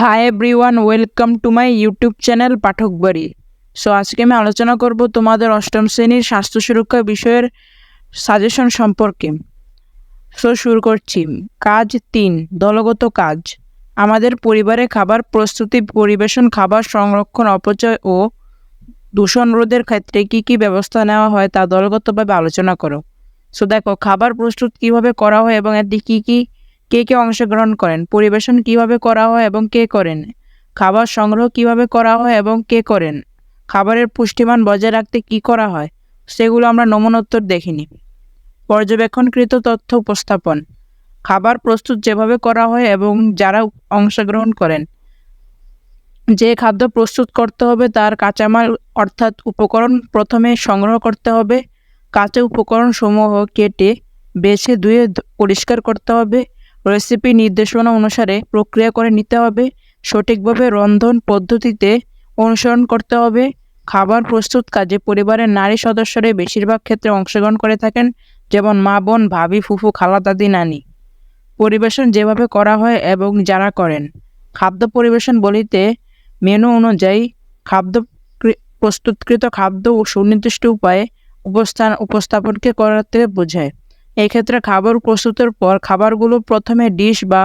Hi everyone welcome to my YouTube channel Pathak বাড়ি so আজকে আমি আলোচনা করব তোমাদের অষ্টম শ্রেণির স্বাস্থ্য সুরক্ষা বিষয়ের সাজেশন সম্পর্কে। সো শুরু করছি। কাজ তিন, দলগত কাজ। আমাদের পরিবারে খাবার প্রস্তুতি, পরিবেশন, খাবার সংরক্ষণ, অপচয় ও দূষণ রোধের ক্ষেত্রে কী কী ব্যবস্থা নেওয়া হয় তা দলগতভাবে আলোচনা করো। সো দেখো, খাবার প্রস্তুত কীভাবে করা হয় এবং এতে কী কী কে কে অংশগ্রহণ করেন, পরিবেশন কীভাবে করা হয় এবং কে করেন, খাবার সংগ্রহ কীভাবে করা হয় এবং কে করেন, খাবারের পুষ্টিমান বজায় রাখতে কি করা হয়, সেগুলো আমরা নমনোত্তর দেখিনি। পর্যবেক্ষণকৃত তথ্য উপস্থাপন, খাবার প্রস্তুত যেভাবে করা হয় এবং যারা অংশগ্রহণ করেন, যে খাদ্য প্রস্তুত করতে হবে তার কাঁচামাল অর্থাৎ উপকরণ প্রথমে সংগ্রহ করতে হবে, কাঁচা উপকরণ সমূহ কেটে বেছে ধুয়ে পরিষ্কার করতে হবে রেসিপি নির্দেশনা অনুসারে প্রক্রিয়া করে নিতে হবে। সঠিকভাবে রন্ধন পদ্ধতিতে অনুসরণ করতে হবে। খাবার প্রস্তুত কাজে পরিবারের নারী সদস্যরাই বেশিরভাগ ক্ষেত্রে অংশগ্রহণ করে থাকেন, যেমন মা, বোন, ভাবি, ফুফু, খালা, দাদি, নানি। পরিবেশন যেভাবে করা হয় এবং যারা করেন। খাদ্য পরিবেশন বলিতে মেনু অনুযায়ী খাদ্য প্রস্তুতকৃত খাদ্য ও সুনির্দিষ্ট উপায়ে উপস্থান, উপস্থাপনকে করাতে বোঝায়। এক্ষেত্রে খাবার প্রস্তুতের পর খাবারগুলো প্রথমে ডিশ বা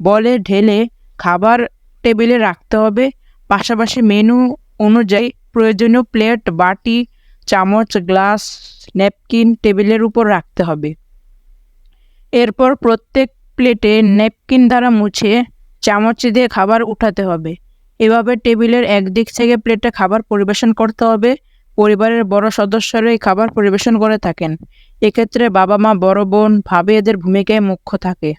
বলে ঢেলে খাবার টেবিলে রাখতে হবে। পাশাপাশি মেনু অনুযায়ী প্রয়োজনীয় প্লেট, বাটি, চামচ, গ্লাস, ন্যাপকিন টেবিলের উপর রাখতে হবে। এরপর প্রত্যেক প্লেটে ন্যাপকিন দ্বারা মুছে চামচ দিয়ে খাবার উঠাতে হবে। এভাবে টেবিলের একদিক থেকে প্লেটে খাবার পরিবেশন করতে হবে। পরিবারের বড় সদস্যরা এই খাবার পরিবেশন করে থাকেন। এক্ষেত্রে বাবা মা বড় বোন, ভাবে এদের ভূমিকায় মুখ্য থাকে।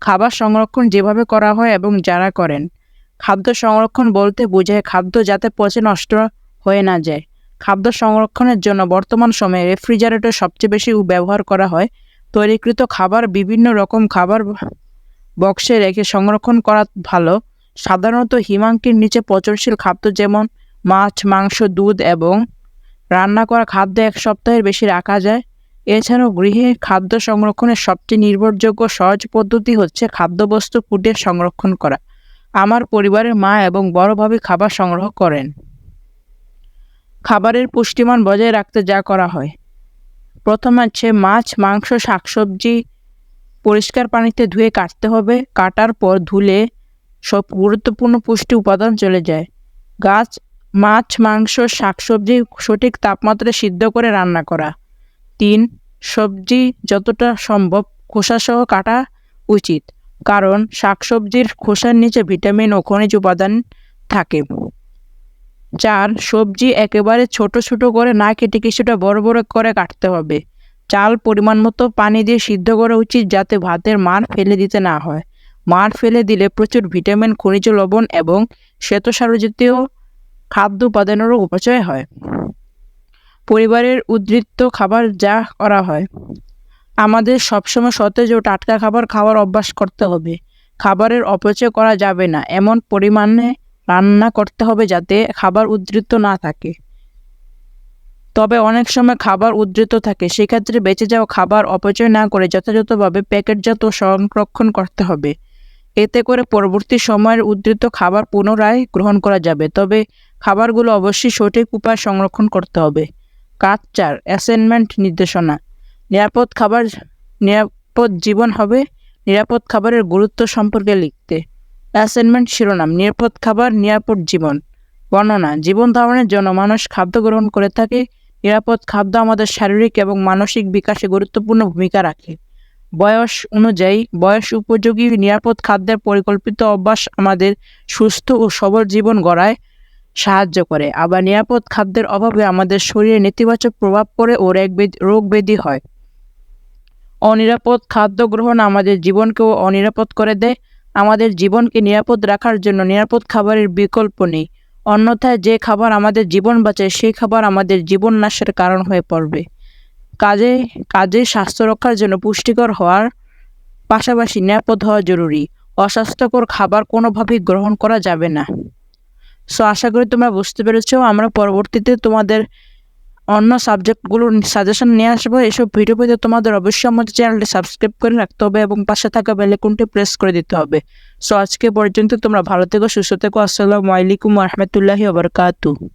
খাবার সংরক্ষণ যেভাবে করা হয় এবং যারা করেন। খাদ্য সংরক্ষণ বলতে বোঝায় খাদ্য যাতে পচে নষ্ট হয়ে না যায়। খাদ্য সংরক্ষণের জন্য বর্তমান সময়ে রেফ্রিজারেটর সবচেয়ে বেশি ব্যবহার করা হয়। তৈরিকৃত খাবার বিভিন্ন রকম খাবার বক্সে রেখে সংরক্ষণ করা ভালো। সাধারণত হিমাঙ্কির নিচে পচনশীল খাদ্য যেমন মাছ, মাংস, দুধ এবং রান্না করা খাদ্য এক সপ্তাহের বেশি রাখা যায়। এছাড়াও গৃহে খাদ্য সংরক্ষণের সবচেয়ে নির্ভরযোগ্য সহজ পদ্ধতি হচ্ছে খাদ্যবস্তু ফুটিয়ে সংরক্ষণ করা। আমার পরিবারের মা এবং বড়ভাবে খাবার সংগ্রহ করেন। খাবারের পুষ্টিমান বজায় রাখতে যা করা হয়। প্রথম হচ্ছে মাছ, মাংস, শাকসবজি পরিষ্কার পানিতে ধুয়ে কাটতে হবে। কাটার পর ধুলে সব গুরুত্বপূর্ণ পুষ্টি উপাদান চলে যায়। গাছ মাছ, মাংস, শাকসবজি সঠিক তাপমাত্রায় সিদ্ধ করে রান্না করা। তিন, সবজি যতটা সম্ভব খোসাসহ কাটা উচিত, কারণ শাকসবজির খোসার নিচে ভিটামিন ও খনিজ উপাদান থাকে। চার, সবজি একেবারে ছোট ছোট করে না কেটে কিছুটা বড় বড় করে কাটতে হবে। চাল পরিমাণ মতো পানি দিয়ে সিদ্ধ করা উচিত যাতে ভাতের মার ফেলে দিতে না হয়। মার ফেলে দিলে প্রচুর ভিটামিন, খনিজ লবণ এবং শ্বেতসার জাতীয় খাদ্য উপাদানেরও উপচয় হয়। পরিবারের উদ্বৃত্ত খাবার যা করা হয়। আমাদের সবসময় সতেজ ও টাটকা খাবার খাওয়ার অভ্যাস করতে হবে। খাবারের অপচয় করা যাবে না, এমন পরিমাণে রান্না করতে হবে যাতে খাবার উদ্বৃত্ত না থাকে। তবে অনেক সময় খাবার উদ্বৃত্ত থাকে, সেক্ষেত্রে বেঁচে যাওয়া খাবার অপচয় না করে যথাযথভাবে প্যাকেটজাত সংরক্ষণ করতে হবে। এতে করে পরবর্তী সময়ের উদ্ধৃত খাবার পুনরায় গ্রহণ করা যাবে। তবে খাবারগুলো অবশ্যই সঠিক উপায় সংরক্ষণ করতে হবে। কাজ চার অ্যাসাইনমেন্ট নির্দেশনা। নিরাপদ খাবার, নিরাপদ জীবন হবে। নিরাপদ খাবারের গুরুত্ব সম্পর্কে লিখতে। অ্যাসাইনমেন্ট শিরোনাম, নিরাপদ খাবার, নিরাপদ জীবন। বর্ণনা, জীবন ধারণের জন্য মানুষ খাদ্য গ্রহণ করে থাকে। নিরাপদ খাদ্য আমাদের শারীরিক এবং মানসিক বিকাশে গুরুত্বপূর্ণ ভূমিকা রাখে। বয়স অনুযায়ী, বয়স উপযোগী নিরাপদ খাদ্যের পরিকল্পিত অভ্যাস আমাদের সুস্থ ও সবল জীবন গড়ায়। সাহায্য করে। আবার নিরাপদ খাদ্যের অভাবে আমাদের শরীরে নেতিবাচক প্রভাব পড়ে ও রোগ ব্যাধি- হয়। অনিরাপদ খাদ্য গ্রহণ আমাদের জীবনকেও অনিরাপদ করে দেয়। আমাদের জীবনকে নিরাপদ রাখার জন্য নিরাপদ খাবারের বিকল্প নেই। অন্যথায় যে খাবার আমাদের জীবন বাঁচায়, সেই খাবার আমাদের জীবন নাশের কারণ হয়ে পড়বে। কাজে কাজে স্বাস্থ্য রক্ষার জন্য পুষ্টিকর হওয়ার পাশাপাশি নিরাপদ হওয়া জরুরি। অস্বাস্থ্যকর খাবার কোনোভাবেই গ্রহণ করা যাবে না। সো আশা করি তোমরা বুঝতে পেরেছ। আমরা পরবর্তীতে তোমাদের অন্য সাবজেক্টগুলোর সাজেশন নিয়ে আসব। এসব ভিডিও পেতে তোমাদের অবশ্যই আমাদের চ্যানেলটি সাবস্ক্রাইব করে রাখতে হবে এবং পাশে থাকা বেলেকুনটি প্রেস করে দিতে হবে। সো আজকে পর্যন্ত তোমরা ভালো থেকো, সুস্থ থেকো। আসসালামু আলাইকুম রহমতুল্লাহি